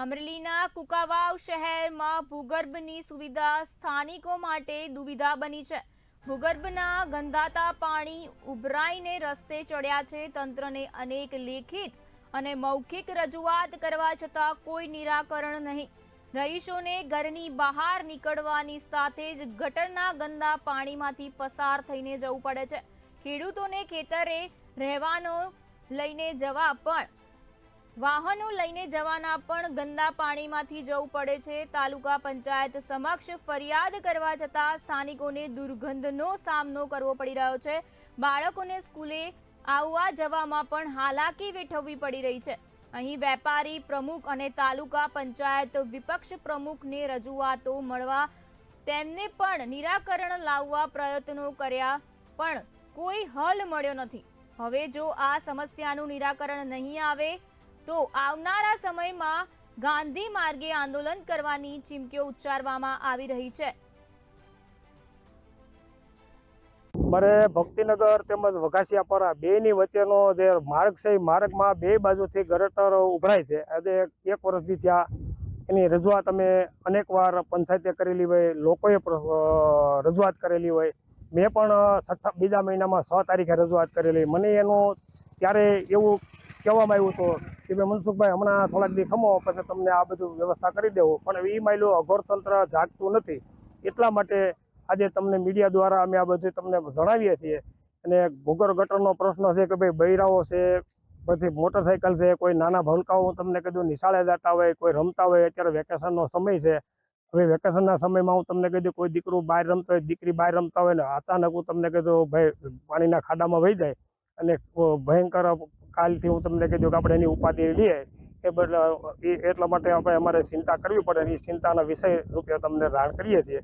અમરેલીના કુકાવાવ શહેરમાં ભૂગર્ભની સુવિધા સ્થાનિકો માટે દુવિધા બની છે. ભૂગર્ભના ગંધાતા પાણી ઉભરાઈને રસ્તે ચડ્યા છે. તંત્રને અનેક લેખિત અને મૌખિક રજૂઆત કરવા છતાં કોઈ નિરાકરણ નહીં. રહીશોને ઘરની બહાર નીકળવાની સાથે જ ગટરના ગંદા પાણીમાંથી પસાર થઈને જવું પડે છે. ખેડૂતોને ખેતરે રહેવાનો લઈને જવા પણ વાહનો લઈને જવાના પણ ગંદા પાણીમાંથી જવું પડે છે. તાલુકા પંચાયત સમક્ષ ફરિયાદ કરવા છતાં સ્થાનિકોને દુર્ગંધનો સામનો કરવો પડી રહ્યો છે. બાળકોને સ્કૂલે આવવા જવામાં પણ હાલાકી વેઠવવી પડી રહી છે. અહીં વેપારી પ્રમુખ અને તાલુકા પંચાયત વિપક્ષ પ્રમુખને રજૂઆતો મળવા તેમને પણ નિરાકરણ લાવવા પ્રયત્નો કર્યા, પણ કોઈ હલ મળ્યો નથી. હવે જો આ સમસ્યાનું નિરાકરણ નહીં આવે તો આવનારા સમયમાં ગાંધી માર્ગે આંદોલન કરવાની ચીમકીઓ ઉચ્ચારવામાં આવી રહી છે. મારે ભક્તિનગર તેમજ વઘાસિયાપરા બેની વચ્ચેનો જે માર્ગ છે, એ માર્ગમાં બે બાજુથી ગટર ઉભરાય છે. આજે એક વર્ષથી ત્યાં એની રજૂઆત અમે અનેકવાર પંચાયતે કરેલી હોય, લોકોએ રજૂઆત કરેલી હોય. મેં પણ છઠ્ઠા બીજા મહિનામાં છ તારીખે રજૂઆત કરેલી. મને એનું ત્યારે એવું કહેવામાં આવ્યું હતું કે ભાઈ, મનસુખભાઈ, હમણાં થોડાક દી ખમો પછી તમને આ બધું વ્યવસ્થા કરી દેવું. પણ એ માયલું અઘોરતંત્ર જાગતું નથી. એટલા માટે આજે તમને મીડિયા દ્વારા અમે આ બધું તમને જણાવીએ છીએ. અને ભૂગર ગટરનો પ્રશ્ન છે કે ભાઈ, બૈરાઓ છે, પછી મોટરસાઇકલ છે, કોઈ નાના ભલકાઓ હું તમને કીધું નિશાળે જતા હોય, કોઈ રમતા હોય, અત્યારે વેકેશનનો સમય છે. હવે વેકેશનના સમયમાં હું તમને કીધું કોઈ દીકરું બહાર રમતો હોય, દીકરી બહાર રમતા હોય ને અચાનક હું તમને કીધું ભાઈ, પાણીના ખાડામાં વહી જાય. અને ભયંકર કાલથી હું તમને કહી દઉં કે આપણે એની ઉપાધિ લઈએ એ બદલા, એ એટલા માટે આપણે અમારે ચિંતા કરવી પડે એ ચિંતાના વિષય રૂપે તમને જાણ કરીએ છીએ.